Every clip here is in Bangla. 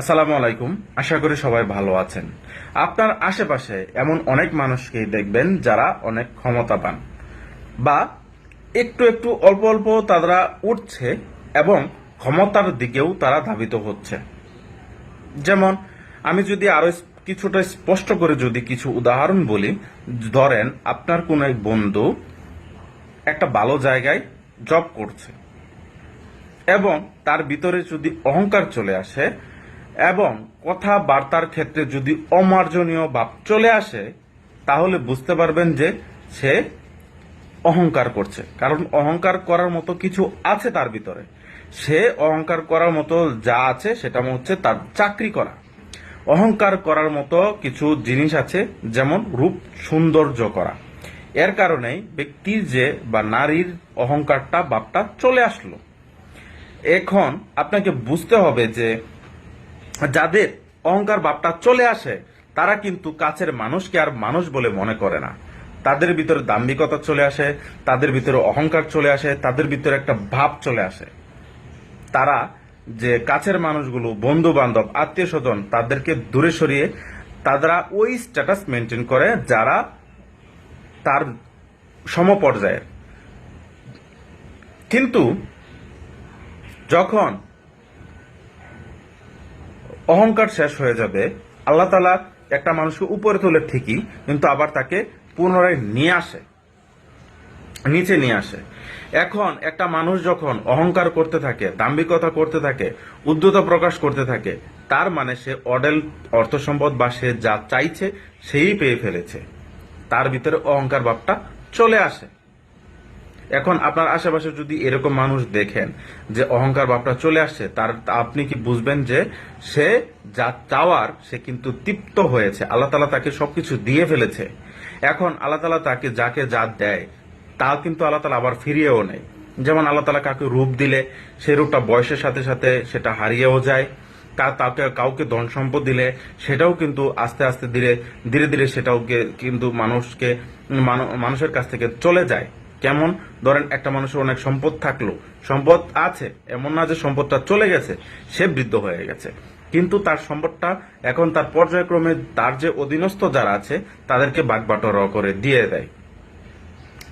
আসসালামু আলাইকুম। আশা করি সবাই ভালো আছেন। আপনার আশেপাশে এমন অনেক মানুষকেই দেখবেন যারা অনেক ক্ষমতাবান বা একটু একটু অল্প অল্প তারা উঠছে এবং ক্ষমতার দিকেও তারা ধাবিত হচ্ছে। যেমন আমি যদি আরও কিছুটা স্পষ্ট করে যদি কিছু উদাহরণ বলি, ধরেন আপনার কোন এক বন্ধু একটা ভালো জায়গায় জব করছে এবং তার ভিতরে যদি অহংকার চলে আসে এবং কথাবার্তার ক্ষেত্রে যদি অমার্জনীয় ভাব চলে আসে, তাহলে বুঝতে পারবেন যে সে অহংকার করছে। কারণ অহংকার করার মতো কিছু আছে তার ভিতরে। সে অহংকার করার মতো যা আছে, সেটা হচ্ছে তার চাকরি করা। অহংকার করার মতো কিছু জিনিস আছে, যেমন রূপ সৌন্দর্য করা। এর কারণেই ব্যক্তির যে বা নারীর অহংকারটা বাপটা চলে আসলো। এখন আপনাকে বুঝতে হবে যে যাদের অহংকার ভাবটা চলে আসে, তারা কিন্তু কাছের মানুষকে আর মানুষ বলে মনে করে না। তাদের ভিতরে দাম্ভিকতা চলে আসে, তাদের ভিতরে অহংকার চলে আসে, তাদের ভিতরে একটা ভাব চলে আসে। তারা যে কাছের মানুষগুলো বন্ধু বান্ধব আত্মীয় স্বজন তাদেরকে দূরে সরিয়ে তারা ওই স্ট্যাটাস মেনটেন করে যারা তার সমপর্যায়ের। কিন্তু যখন অহংকার শেষ হয়ে যাবে। আল্লাহ তালা একটা মানুষকে উপরে তোলে ঠিকই, কিন্তু আবার তাকে পুনরায় নিয়ে আসে। নিচে নিয়ে আসে। এখন একটা মানুষ যখন অহংকার করতে থাকে, দাম্ভিকতা করতে থাকে, উদ্যতা প্রকাশ করতে থাকে, তার মানে সে অডেল অর্থ সম্পদ বা সে যা চাইছে, সেই পেয়ে ফেলেছে। তার ভিতরে অহংকার ভাবটা চলে আসে। এখন আপনার আশেপাশে যদি এরকম মানুষ দেখেন যে অহংকার ভাবটা চলে আসছে, তার আপনি কি বুঝবেন যে সে যা চাওয়ার সে কিন্তু তৃপ্ত হয়েছে। আল্লাহ তালা তাকে সবকিছু দিয়ে ফেলেছে। এখন আল্লাহ তালা তাকে যাকে যা দেয় তা কিন্তু আল্লাহ তালা আবার ফিরিয়েও নেয়। যেমন আল্লাহ তালা কাউকে রূপ দিলে সেই রূপটা বয়সের সাথে সাথে সেটা হারিয়েও যায়। কা- কাউকে কাউকে ধন সম্পদ দিলে, সেটাও কিন্তু আস্তে আস্তে ধীরে ধীরে ধীরে সেটাও কিন্তু মানুষকে মানুষের কাছ থেকে চলে যায়। কেমন? ধরেন একটা মানুষের অনেক সম্পদ থাকল। সম্পদ আছে, এমন না যে সম্পদটা চলে গেছে, সে বৃদ্ধ হয়ে গেছে। কিন্তু তার সম্পদটা এখন তার পর্যায়ক্রমে তার যে অধীনস্থ যারা আছে, তাদেরকে বাগবাটোয়ারা করে দিয়ে দেয়।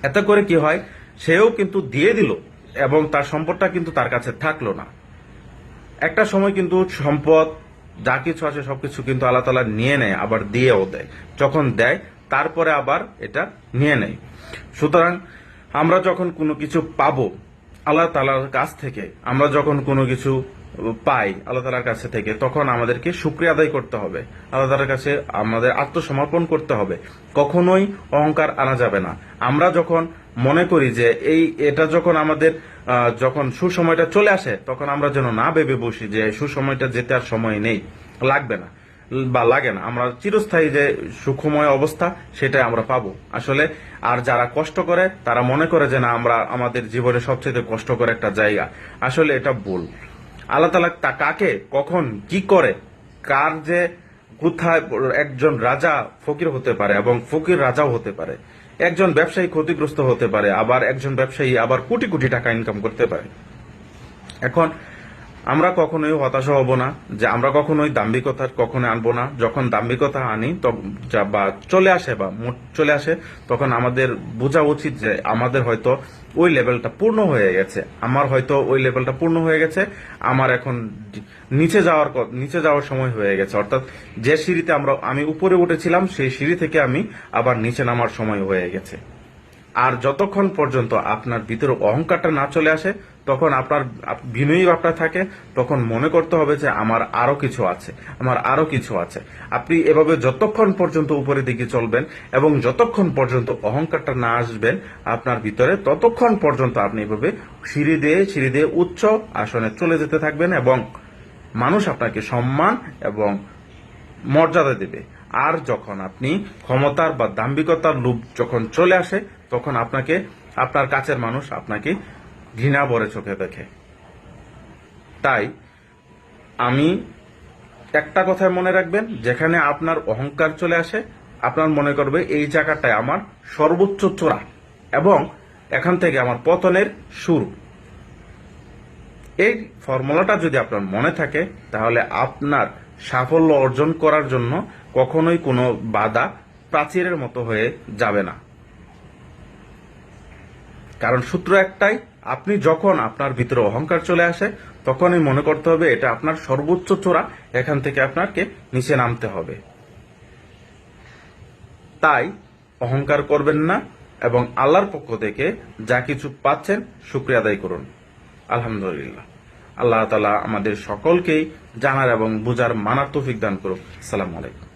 এতে করে কি হয়? সেও কিন্তু দিয়ে দিল এবং তার সম্পদটা কিন্তু তার কাছে থাকল না। একটা সময় কিন্তু সম্পদ, যা কিছু আছে সবকিছু কিন্তু আল্লাহ তালা নিয়ে নেয়, আবার দিয়েও দেয়। যখন দেয়, তারপরে আবার এটা নিয়ে নেয়। সুতরাং আমরা যখন কোনো কিছু পাবো, আল্লাহ তালার কাছ থেকে, আমরা যখন কোনো কিছু পাই আল্লাহ তালার কাছে থেকে, তখন আমাদেরকে শুক্রিয়া আদায় করতে হবে। আল্লাহ তালার কাছে আমাদের আত্মসমর্পণ করতে হবে। কখনোই অহংকার আনা যাবে না। আমরা যখন মনে করি যে এই, এটা যখন আমাদের যখন সুসময়টা চলে আসে, তখন আমরা যেন না ভেবে বসি যে সুসময়টা যেতে আর সময় নেই, লাগবে না। বা লাগে না। আমরা চিরস্থায়ী যে সুখময় অবস্থা, সেটাই আমরা পাবো। আসলে আর যারা কষ্ট করে, তারা মনে করে যে না, আমরা আমাদের জীবনে সবচেয়ে কষ্ট করে একটা জায়গা। আসলে এটা ভুল। আল্লাহ তালা তা কাকে, কখন, কি করে, কার যে কোথায় একজন রাজা ফকির হতে পারে এবং ফকির রাজাও হতে পারে। একজন ব্যবসায়ী ক্ষতিগ্রস্ত হতে পারে, আবার একজন ব্যবসায়ী আবার কোটি কোটি টাকা ইনকাম করতে পারে। এখন আমরা কখনোই হতাশ হব না যে আমরা কখনোই দাম্ভিকতা কখনো আনব না। যখন দাম্ভিকতা আনি বা চলে আসে বা চলে আসে, তখন আমাদের বোঝা উচিত যে আমাদের হয়তো ওই লেভেলটা পূর্ণ হয়ে গেছে। আমার হয়তো ওই লেভেলটা পূর্ণ হয়ে গেছে, আমার এখন নিচে যাওয়ার নিচে যাওয়ার সময় হয়ে গেছে। অর্থাৎ যে সিঁড়িতে আমরা, আমি উপরে উঠেছিলাম, সেই সিঁড়ি থেকে আমি আবার নিচে নামার সময় হয়ে গেছে। আর যতক্ষণ পর্যন্ত আপনার ভিতরে অহংকারটা না চলে আসে, তখন আপনার বিনয়ী ভাবটা থাকে, তখন মনে করতে হবে যে আমার আরও কিছু আছে, আমার আরও কিছু আছে। আপনি এভাবে যতক্ষণ পর্যন্ত উপরের দিকে চলবেন এবং যতক্ষণ পর্যন্ত অহংকারটা না আসবেন আপনার ভিতরে, ততক্ষণ পর্যন্ত আপনি এভাবে সিঁড়ি দিয়ে সিঁড়ি দিয়ে উচ্চ আসনে চলে যেতে থাকবেন এবং মানুষ আপনাকে সম্মান এবং মর্যাদা দেবে। আর যখন আপনি ক্ষমতার বা দাম্ভিকতার লোভ যখন চলে আসে, তখন আপনাকে, আপনার কাছের মানুষ আপনাকে ঘৃণা ভরে চোখে দেখে। তাই আমি একটা কথায় মনে রাখবেন, যেখানে আপনার অহংকার চলে আসে, আপনার মনে করবে, এই জায়গাটায় আমার সর্বোচ্চ চূড়া এবং এখান থেকে আমার পতনের শুরু। এই ফর্মুলাটা যদি আপনার মনে থাকে, তাহলে আপনার সাফল্য অর্জন করার জন্য কখনোই কোনো বাধা প্রাচীরের মতো হয়ে যাবে না। কারণ সূত্র একটাই, আপনি যখন আপনার ভিতরে অহংকার চলে আসে, তখনই মনে করতে হবে এটা আপনার সর্বোচ্চ চূড়া, এখান থেকে আপনাকে নিচে নামতে হবে। তাই অহংকার করবেন না এবং আল্লাহর পক্ষ থেকে যা কিছু পাচ্ছেন, শুক্রিয়া আদায় করুন। আলহামদুলিল্লাহ। আল্লাহ তালা আমাদের সকলকেই জানার এবং বোঝার মানার তৌফিক দান করুক। সালাম আলাইকুম।